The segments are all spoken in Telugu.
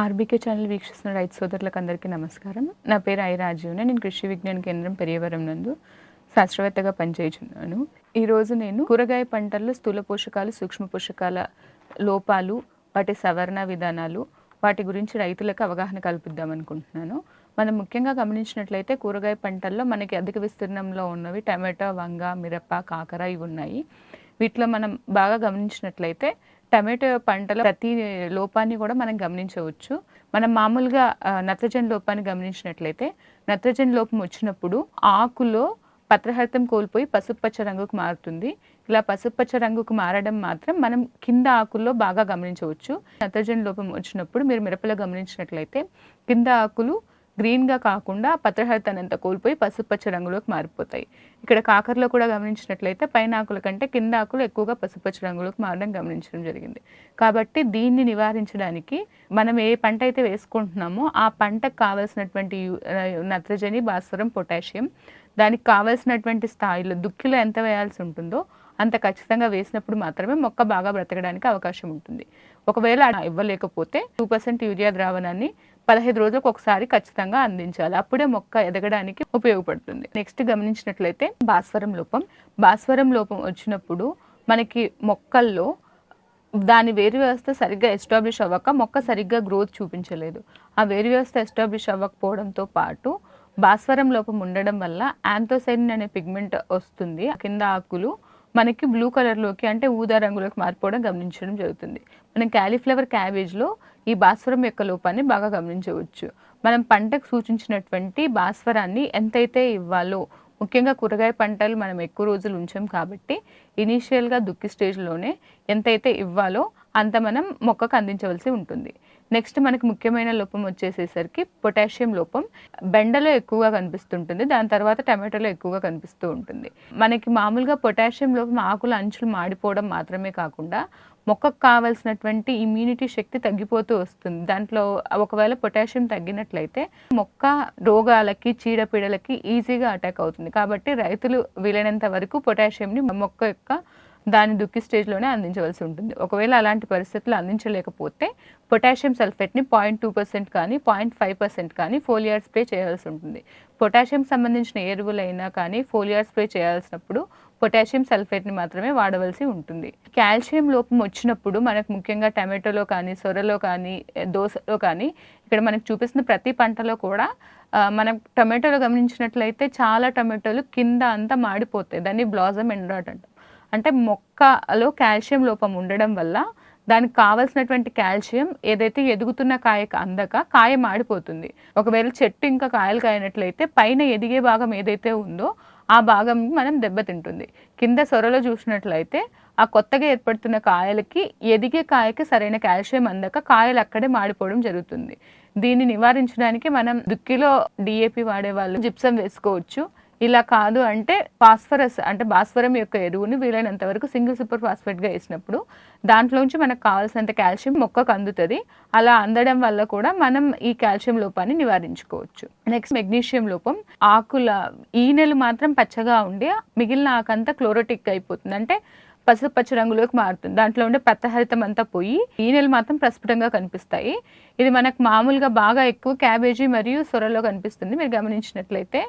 ఆర్బీకే ఛానల్ వీక్షిస్తున్న రైతు సోదరులకు అందరికీ నమస్కారం. నా పేరు ఐ రాజీవ్న. నేను కృషి విజ్ఞాన కేంద్రం పెరియవరం నందు శాస్త్రవేత్తగా పనిచేయుచున్నాను. ఈరోజు నేను కూరగాయ పంటల్లో స్థూల పోషకాలు సూక్ష్మ పోషకాల లోపాలు వాటి సవరణ విధానాలు వాటి గురించి రైతులకు అవగాహన కల్పిద్దాం అనుకుంటున్నాను. మనం ముఖ్యంగా గమనించినట్లయితే కూరగాయ పంటల్లో మనకి అధిక విస్తీర్ణంలో ఉన్నవి టమాటో వంగ మిరప కాకర ఇవి ఉన్నాయి. వీటిలో మనం బాగా గమనించినట్లయితే టమాటో పంటల ప్రతి లోపాన్ని కూడా మనం గమనించవచ్చు. మనం మామూలుగా నత్రజని లోపాన్ని గమనించినట్లయితే నత్రజని లోపం వచ్చినప్పుడు ఆకులో పత్రహరితం కోల్పోయి పసుపుపచ్చ రంగుకు మారుతుంది. ఇలా పసుపుపచ్చ రంగుకు మారడం మాత్రం మనం కింద ఆకుల్లో బాగా గమనించవచ్చు. నత్రజని లోపం వచ్చినప్పుడు మీరు మిరపలో గమనించినట్లయితే కింద ఆకులు గ్రీన్గా కాకుండా పత్రహరితానంతా కోల్పోయి పసుపచ్చ రంగులోకి మారిపోతాయి. ఇక్కడ కాకరలో కూడా గమనించినట్లయితే పైన ఆకుల కంటే కింద ఆకులు ఎక్కువగా పసుపచ్చ రంగులోకి మారడం గమనించడం జరిగింది. కాబట్టి దీన్ని నివారించడానికి మనం ఏ పంట అయితే వేసుకుంటున్నామో ఆ పంటకు కావలసినటువంటి నత్రజని భాస్వరం పొటాషియం దానికి కావలసినటువంటి స్థాయిలో దుక్కిలో ఎంత వేయాల్సి ఉంటుందో అంత ఖచ్చితంగా వేసినప్పుడు మాత్రమే మొక్క బాగా బ్రతకడానికి అవకాశం ఉంటుంది. ఒకవేళ అలా ఇవ్వలేకపోతే టూ పర్సెంట్ యూరియా ద్రావణాన్ని పదహైదు రోజులకు ఒకసారి ఖచ్చితంగా అందించాలి. అప్పుడే మొక్క ఎదగడానికి ఉపయోగపడుతుంది. నెక్స్ట్ గమనించినట్లయితే భాస్వరం లోపం. భాస్వరం లోపం వచ్చినప్పుడు మనకి మొక్కల్లో దాని వేరు వ్యవస్థ సరిగ్గా ఎస్టాబ్లిష్ అవ్వక మొక్క సరిగ్గా గ్రోత్ చూపించలేదు. ఆ వేరు వ్యవస్థ ఎస్టాబ్లిష్ అవ్వకపోవడంతో పాటు భాస్వరం లోపం ఉండడం వల్ల యాంథోసైన్ అనే పిగ్మెంట్ వస్తుంది. కింద ఆకులు మనకి బ్లూ కలర్లోకి అంటే ఊదా రంగులోకి మారిపోవడం గమనించడం జరుగుతుంది. మనం క్యాలీఫ్లవర్ క్యాబేజ్లో ఈ భాస్వరం యొక్క లోపాన్ని బాగా గమనించవచ్చు. మనం పంటకు సూచించినటువంటి భాస్వరాన్ని ఎంతైతే ఇవ్వాలో ముఖ్యంగా కూరగాయ పంటలు మనం ఎక్కువ రోజులు ఉంచాం కాబట్టి ఇనీషియల్గా దుక్కి స్టేజ్లోనే ఎంతైతే ఇవ్వాలో అంత మనం మొక్కకు అందించవలసి ఉంటుంది. నెక్స్ట్ మనకి ముఖ్యమైన లోపం వచ్చేసేసరికి పొటాషియం లోపం. బెండలో ఎక్కువగా కనిపిస్తుంటుంది. దాని తర్వాత టమాటోలో ఎక్కువగా కనిపిస్తూ ఉంటుంది. మనకి మామూలుగా పొటాషియం లోపం ఆకుల అంచులు మాడిపోవడం మాత్రమే కాకుండా మొక్కకు కావాల్సినటువంటి ఇమ్యూనిటీ శక్తి తగ్గిపోతూ వస్తుంది. దాంట్లో ఒకవేళ పొటాషియం తగ్గినట్లయితే మొక్క రోగాలకి చీడపీడలకి ఈజీగా అటాక్ అవుతుంది. కాబట్టి రైతులు వీలైనంత వరకు పొటాషియంని మొక్క యొక్క దాని దుక్కి స్టేజ్లోనే అందించవలసి ఉంటుంది. ఒకవేళ అలాంటి పరిస్థితులు అందించలేకపోతే పొటాషియం సల్ఫేట్ని పాయింట్ టూ పర్సెంట్ కానీ పాయింట్ ఫైవ్ పర్సెంట్ కానీ ఫోలియర్ స్ప్రే చేయాల్సి ఉంటుంది. పొటాషియం సంబంధించిన ఎరువులైనా కానీ ఫోలియర్ స్ప్రే చేయాల్సినప్పుడు పొటాషియం సల్ఫేట్ని మాత్రమే వాడవలసి ఉంటుంది. కాల్షియం లోపం వచ్చినప్పుడు మనకు ముఖ్యంగా టమాటోలో కానీ సొరలో కానీ దోశలో దోసలో కానీ ఇక్కడ మనకు చూపిస్తున్న ప్రతి పంటలో కూడా మనం టమాటోలో గమనించినట్లయితే చాలా టమాటోలు కింద అంతా మాడిపోతాయి. దాన్ని బ్లాజమ్ ఎండ్రాట్ అంట. అంటే మొక్కలో కాల్షియం లోపం ఉండడం వల్ల దానికి కావలసినటువంటి కాల్షియం ఏదైతే ఎదుగుతున్న కాయకు అందక కాయ మాడిపోతుంది. ఒకవేళ చెట్టు ఇంకా కాయలు కాయనట్లయితే పైన ఎదిగే భాగం ఏదైతే ఉందో ఆ భాగం మనం దెబ్బతింటుంది కింద సొరలో చూసినట్లయితే ఆ కొత్తగా ఏర్పడుతున్న కాయలకి ఎదిగే కాయకి సరైన కాల్షియం అందక కాయలు అక్కడే మాడిపోవడం జరుగుతుంది. దీన్ని నివారించడానికి మనం దుక్కిలో డిఏపి వాడే వాళ్ళు జిప్సం వేసుకోవచ్చు. ఇలా కాదు అంటే ఫాస్ఫరస్ అంటే భాస్వరం యొక్క ఎరువుని వీలైనంత వరకు సింగిల్ సూపర్ ఫాస్ఫేట్గా వేసినప్పుడు దాంట్లోంచి మనకు కావాల్సినంత కాల్షియం మొక్కకు అందుతుంది. అలా అందడం వల్ల కూడా మనం ఈ కాల్షియం లోపాన్ని నివారించుకోవచ్చు. నెక్స్ట్ మెగ్నీషియం లోపం. ఆకుల ఈనెలు మాత్రం పచ్చగా ఉండి మిగిలిన ఆకంతా క్లోరోటిక్ అయిపోతుంది. అంటే పసుపు పచ్చ రంగులోకి మారుతుంది. దాంట్లో ఉండే పచ్చహరితం అంతా పోయి ఈనెలు మాత్రం ప్రస్ఫుటంగా కనిపిస్తాయి. ఇది మనకు మామూలుగా బాగా ఎక్కువ క్యాబేజీ మరియు సొరలో కనిపిస్తుంది. మీరు గమనించినట్లయితే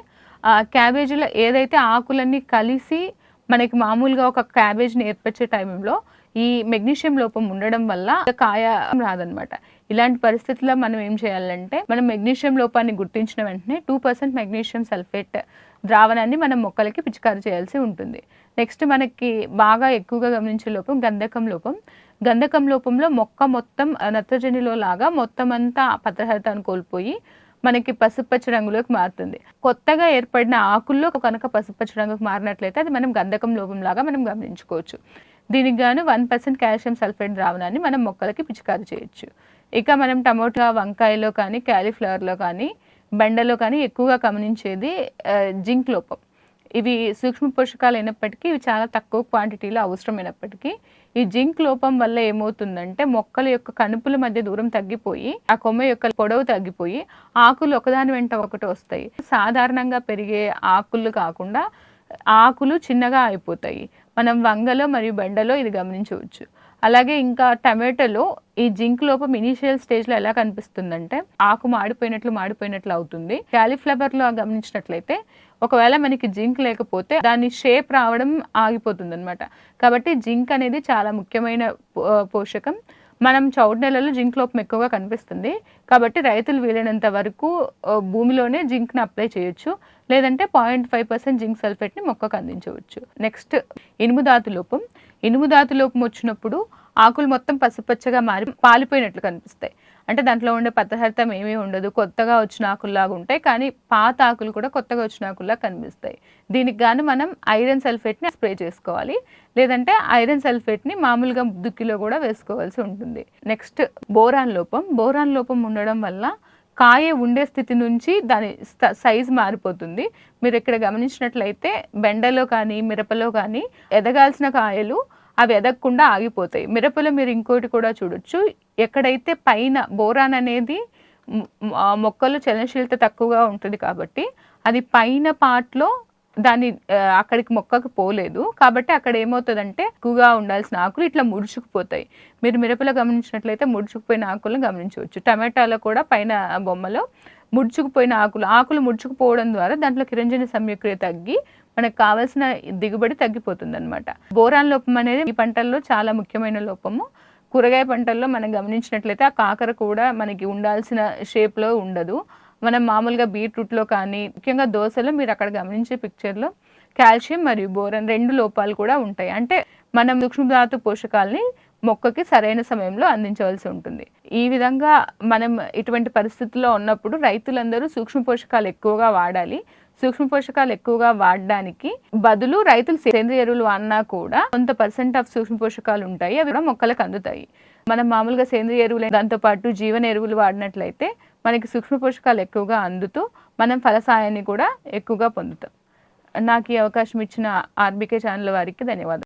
క్యాబేజీలో ఏదైతే ఆకులన్నీ కలిసి మనకి మామూలుగా ఒక క్యాబేజ్ని ఏర్పరిచే టైంలో ఈ మెగ్నీషియం లోపం ఉండడం వల్ల కాయ రాదనమాట ఇలాంటి పరిస్థితుల్లో మనం ఏం చేయాలంటే మనం మెగ్నీషియం లోపాన్ని గుర్తించిన వెంటనే టూ పర్సెంట్ మెగ్నీషియం సల్ఫేట్ ద్రావణాన్ని మనం మొక్కలకి పిచికారి చేయాల్సి ఉంటుంది. నెక్స్ట్ మనకి బాగా ఎక్కువగా గమనించే లోపం గంధకం లోపం. గంధకం లోపంలో మొక్క మొత్తం నత్రజనిలో లాగా మొత్తం అంతా పత్రహరితాన్ని కోల్పోయి మనకి పసుపచ్చ రంగులోకి మారుతుంది. కొత్తగా ఏర్పడిన ఆకుల్లో కనుక పసుపచ్చ రంగుకు మారినట్లయితే అది మనం గంధకం లోపం లాగా మనం గమనించుకోవచ్చు. దీనికి గాను వన్ పర్సెంట్ కాల్షియం సల్ఫేట్ ద్రావణాన్ని మనం మొక్కలకి పిచికారి చేయొచ్చు. ఇక మనం టమోటా వంకాయలో కానీ క్యాలీఫ్లవర్లో కానీ బెండలో కానీ ఎక్కువగా గమనించేది జింక్ లోపం. ఇవి సూక్ష్మ పోషకాలు అయినప్పటికీ ఇవి చాలా తక్కువ క్వాంటిటీలో అవసరమైనప్పటికీ ఈ జింక్ లోపం వల్ల ఏమవుతుందంటే మొక్కల యొక్క కణుపుల మధ్య దూరం తగ్గిపోయి ఆ కొమ్మ యొక్క పొడవు తగ్గిపోయి ఆకులు ఒకదాని వెంట ఒకటి వస్తాయి. సాధారణంగా పెరిగే ఆకులు కాకుండా ఆకులు చిన్నగా అయిపోతాయి. మనం వంగలో మరియు బెండలో ఇది గమనించవచ్చు. అలాగే ఇంకా టమాటోలో ఈ జింక్ లోపం ఇనీషియల్ స్టేజ్లో ఎలా కనిపిస్తుందంటే ఆకు మాడిపోయినట్లు మాడిపోయినట్లు అవుతుంది. క్యాలీఫ్లవర్లో గమనించినట్లయితే ఒకవేళ మనకి జింక్ లేకపోతే దాని షేప్ రావడం ఆగిపోతుంది అనమాట కాబట్టి జింక్ అనేది చాలా ముఖ్యమైన పో- పోషకం. మనం చౌడు నెలలో జింక్ లోపం ఎక్కువగా కనిపిస్తుంది. కాబట్టి రైతులు వీలైనంత వరకు భూమిలోనే జింక్ని అప్లై చేయొచ్చు. లేదంటే పాయింట్ ఫైవ్ పర్సెంట్ జింక్ సల్ఫేట్ని మొక్కకు అందించవచ్చు. నెక్స్ట్ ఇనుము ధాతు లోపం. ఇనుము ధాతు లోపం వచ్చినప్పుడు ఆకులు మొత్తం పసుపచ్చగా మారి పాలిపోయినట్లు కనిపిస్తాయి. అంటే దాంట్లో ఉండే పదార్థం ఏమీ ఉండదు. కొత్తగా వచ్చిన ఆకుల్లాగా ఉంటాయి. కానీ పాత ఆకులు కూడా కొత్తగా వచ్చిన ఆకుల్లా కనిపిస్తాయి. దీనికి గాను మనం ఐరన్ సల్ఫేట్ని స్ప్రే చేసుకోవాలి. లేదంటే ఐరన్ సల్ఫేట్ని మామూలుగా దుక్కిలో కూడా వేసుకోవాల్సి ఉంటుంది. నెక్స్ట్ బోరాన్ లోపం. బోరాన్ లోపం ఉండడం వల్ల కాయ ఉండే స్థితి నుంచి దాని సైజ్ మారిపోతుంది. మీరు ఇక్కడ గమనించినట్లయితే బెండలో కానీ మిరపలో కానీ ఎదగాల్సిన కాయలు అవి ఎదగకుండా ఆగిపోతాయి. మిరపలో మీరు ఇంకోటి కూడా చూడొచ్చు. ఎక్కడైతే పైన బోరాన్ అనేది మొక్కలు చలనశీలత తక్కువగా ఉంటుంది కాబట్టి అది పైన పార్ట్లో దాని అక్కడికి మొక్కకు పోలేదు. కాబట్టి అక్కడ ఏమవుతుందంటే ఎక్కువగా ఉండాల్సిన ఆకులు ఇట్లా ముడుచుకుపోతాయి. మీరు మిరపలో గమనించినట్లయితే ముడుచుకుపోయిన ఆకులను గమనించవచ్చు. టమాటాలో కూడా పైన బొమ్మలో ముడుచుకుపోయిన ఆకులు ఆకులు ముడుచుకుపోవడం ద్వారా దాంట్లో కిరంజన సంయుక్రియ తగ్గి మనకు కావాల్సిన దిగుబడి తగ్గిపోతుంది అనమాట బోరాన్ లోపం అనేది ఈ పంటల్లో చాలా ముఖ్యమైన లోపము. కూరగాయ పంటల్లో మనం గమనించినట్లయితే ఆ కాకర కూడా మనకి ఉండాల్సిన షేప్లో ఉండదు. మనం మామూలుగా బీట్రూట్లో కానీ ముఖ్యంగా దోశలో మీరు అక్కడ గమనించే పిక్చర్లో కాల్షియం మరియు బోరన్ రెండు లోపాలు కూడా ఉంటాయి. అంటే మనం సూక్ష్మధాతు పోషకాలని మొక్కకి సరైన సమయంలో అందించవలసి ఉంటుంది. ఈ విధంగా మనం ఇటువంటి పరిస్థితుల్లో ఉన్నప్పుడు రైతులందరూ సూక్ష్మ పోషకాలు ఎక్కువగా వాడాలి. సూక్ష్మ పోషకాలు ఎక్కువగా వాడడానికి బదులు రైతులు సేంద్రియ ఎరువులు వాడినా కూడా కొంత పర్సెంట్ ఆఫ్ సూక్ష్మ పోషకాలు ఉంటాయి. అవి కూడా మొక్కలకు అందుతాయి. మనం మామూలుగా సేంద్రియ ఎరువులు దాంతో పాటు జీవన ఎరువులు వాడినట్లయితే మనకి సూక్ష్మ పోషకాలు ఎక్కువగా అందుతూ మనం ఫలసాయాన్ని కూడా ఎక్కువగా పొందుతాం. నాకు ఈ అవకాశం ఇచ్చిన ఆర్బీకే ఛానల్ వారికి ధన్యవాదాలు.